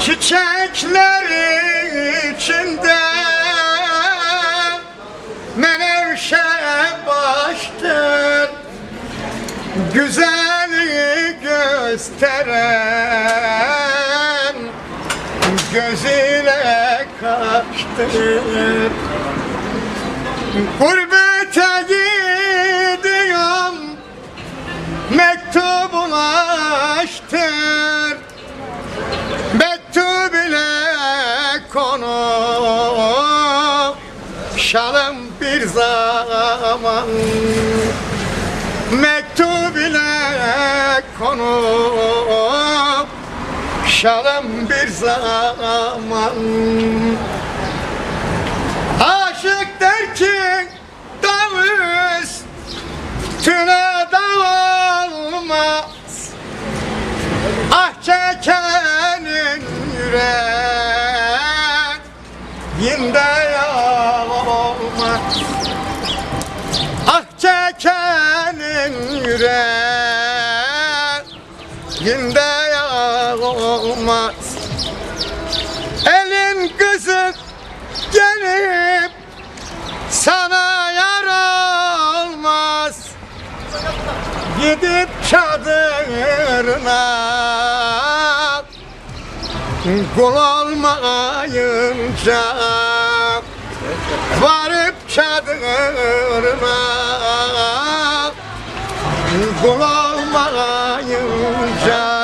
Çiçekler içinde Menevşe baştır. Güzelliği gösteren Gözüyle kaçtır. Gurbete konu. Şalım bir zaman. Mektup ile konu. Şalım bir zaman. Aşık der ki Davuz Tüne dağılmaz. Ah çekenin yüreğinde yağmaz Ah çekenin yüreğinde yağmaz Elin kızı gelip sana yar olmaz. Gidip çadırına Kul olmayınca Varıp çadırına Kul olmayınca